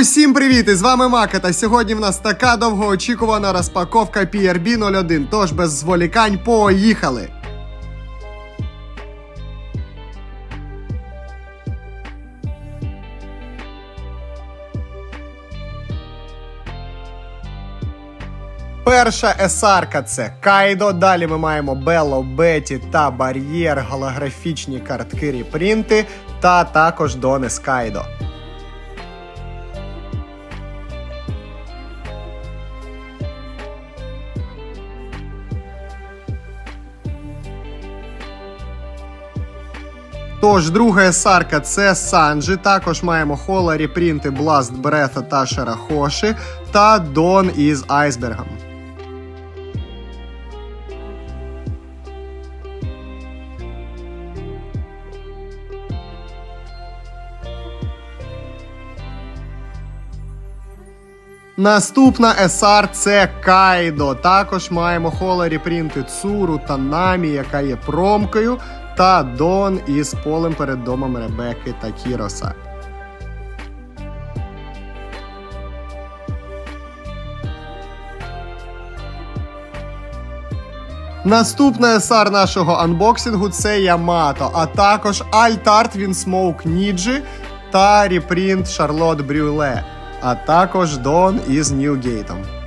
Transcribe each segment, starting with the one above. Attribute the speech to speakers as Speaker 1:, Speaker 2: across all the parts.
Speaker 1: Усім привіт! І з вами Мака. Та сьогодні в нас така довгоочікувана розпаковка PRB 01. Тож без зволікань поїхали! Перша есарка це Кайдо. Далі ми маємо Белло, Беті та Бар'єр, голографічні картки репринти та також Донес Кайдо. Тож, друга есарка це Санджі. Також маємо Хола репринти Бласт Брета та Шерахоші та Дон із Айсбергом. Наступна SR це Кайдо. Також маємо Хола репринти Цуру та Намі, яка є промкою, та Дон із полем перед домом Ребекки та Кіроса. Наступна SR нашого анбоксингу це Ямато, а також Альтарт Вінсмоук Ніджі та репринт Шарлот Брюле, а також Дон із Ньюгейтом.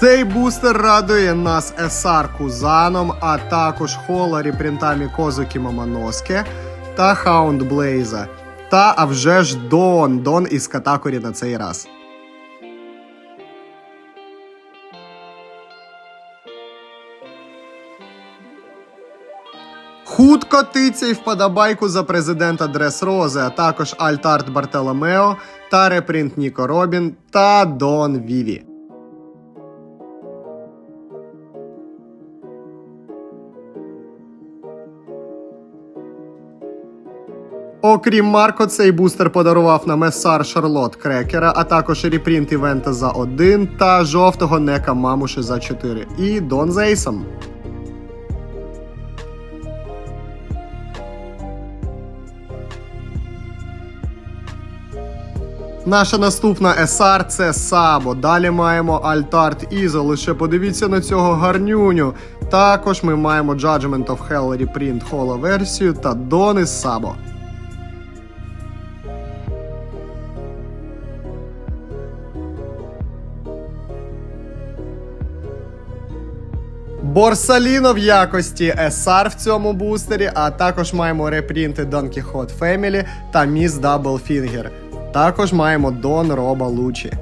Speaker 1: Цей бустер радує нас SR Кузаном, а також Хола репринтами Козуки Мамоноске та Хаунд Блейза. Та а вже ж Дон, Дон із Катакурі на цей раз. Хутко тицяй вподобайку за президента Дрес Рози, а також Альтарт Бартоломео та репринт Ніко Робін та Дон Віві. Окрім Марко, цей бустер подарував нам Месар Шарлот Крекера, а також репринт івента за 1 та жовтого нека Мамуші за 4 і Дон з. Наша наступна SR це Сабо. Далі маємо Альтарт Ізо. Лише подивіться на цього гарнюню. Також ми маємо Judgment of Hell Reprint Holo версію та Дон із Сабо. Борсаліно в якості SR в цьому бустері, а також маємо репринти Don Quixote Family та Double Finger. Також маємо Дон Роба Лучі.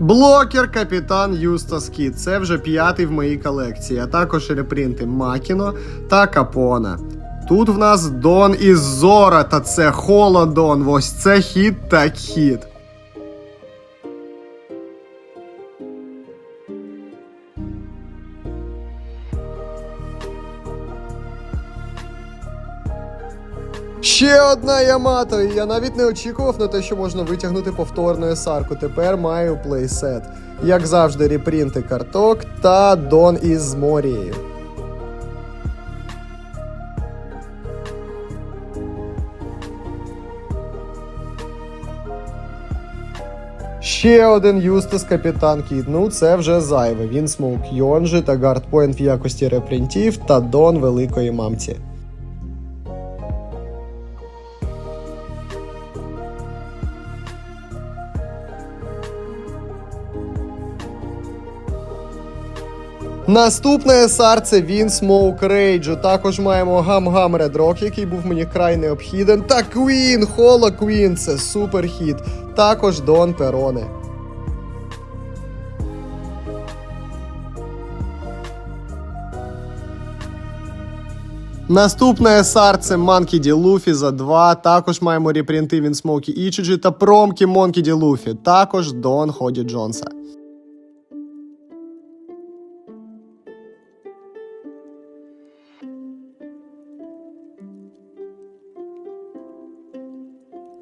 Speaker 1: Блокер Капітан Юстас Кіт. Це вже п'ятий в моїй колекції, а також репринти Макіно та Капона. Тут в нас Дон із Зора, та це Холодон. Ось це хіт так хіт. Ще одна Ямато, і я навіть не очікував на те, що можна витягнути повторну есарку. Тепер маю плейсет. Як завжди, репринти карток та Дон із Морією. Ще один Юстас Капітан Кіт. Ну це вже зайве. Він смоук Йонжи та гардпоінт в якості репринтів та Дон великої мамці. Наступне SR це він Smoke Rage. Також маємо Гам-Гам Rock, який був мені край необхіден. Та Queen, Холо Queen, це супер хіт. Також Дон Пероне. Наступне SR це Monkey D. Luffy за 2. Також маємо репринти Він Смокі Ічуджі та промки Monkey D. Luffy. Також Дон Ході Джонса.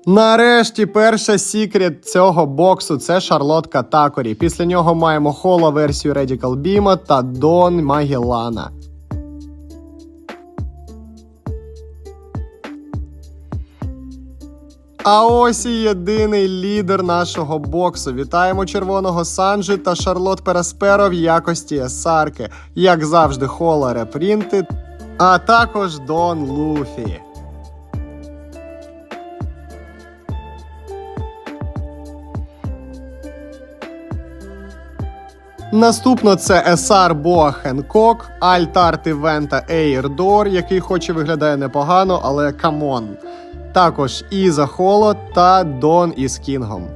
Speaker 1: Нарешті перша секрет цього боксу це Шарлотка Такорі. Після нього маємо холо версію Radical Біма та Дон Магілана. А ось і єдиний лідер нашого боксу. Вітаємо червоного Санджі та Шарлот Пересперо в якості Есарки. Як завжди, холо репрінти, а також Дон Луфі. Наступно це SR Boa Hancock, Альтарт Івента Door, який хоч і виглядає непогано, але камон. Також Іза Холо та Дон із Кінгом.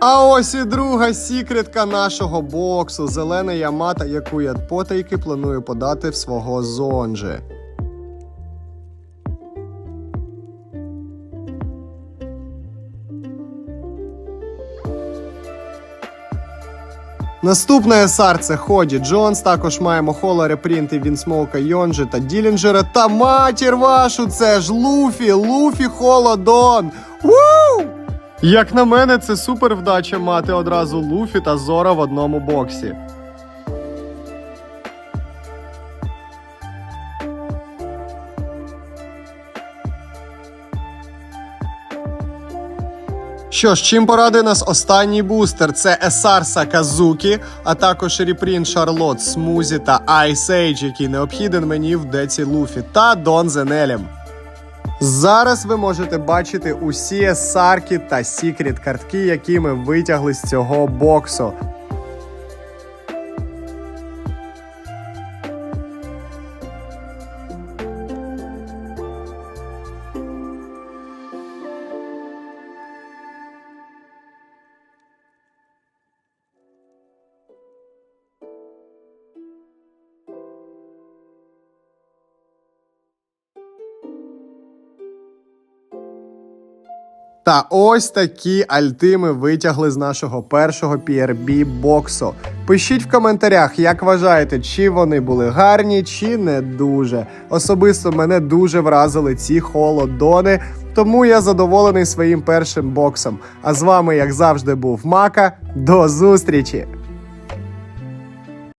Speaker 1: А ось і друга сікретка нашого боксу зелена Ямата, яку я потайки планую подати в свого зонжи. Наступна SR це Ході Джонс. Також маємо холо репрінти Вінсмоука Йонжи та Ділінджера. Та матір вашу, це ж Луфі, Луфі Холодон. Вуу! Як на мене, це супер вдача мати одразу Луфі та Зора в одному боксі. Що ж, чим порадує нас останній бустер? Це SR Казукі, а також Ріпрін, Шарлот Смузі та Ice Age, який необхіден мені в деці Луфі та Дон Зенелем. Зараз ви можете бачити усі сарки та Сікріт картки, які ми витягли з цього боксу. Та ось такі альти ми витягли з нашого першого PRB боксу. Пишіть в коментарях, як вважаєте, чи вони були гарні, чи не дуже. Особисто мене дуже вразили ці холодони, тому я задоволений своїм першим боксом. А з вами, як завжди, був Мака. До зустрічі!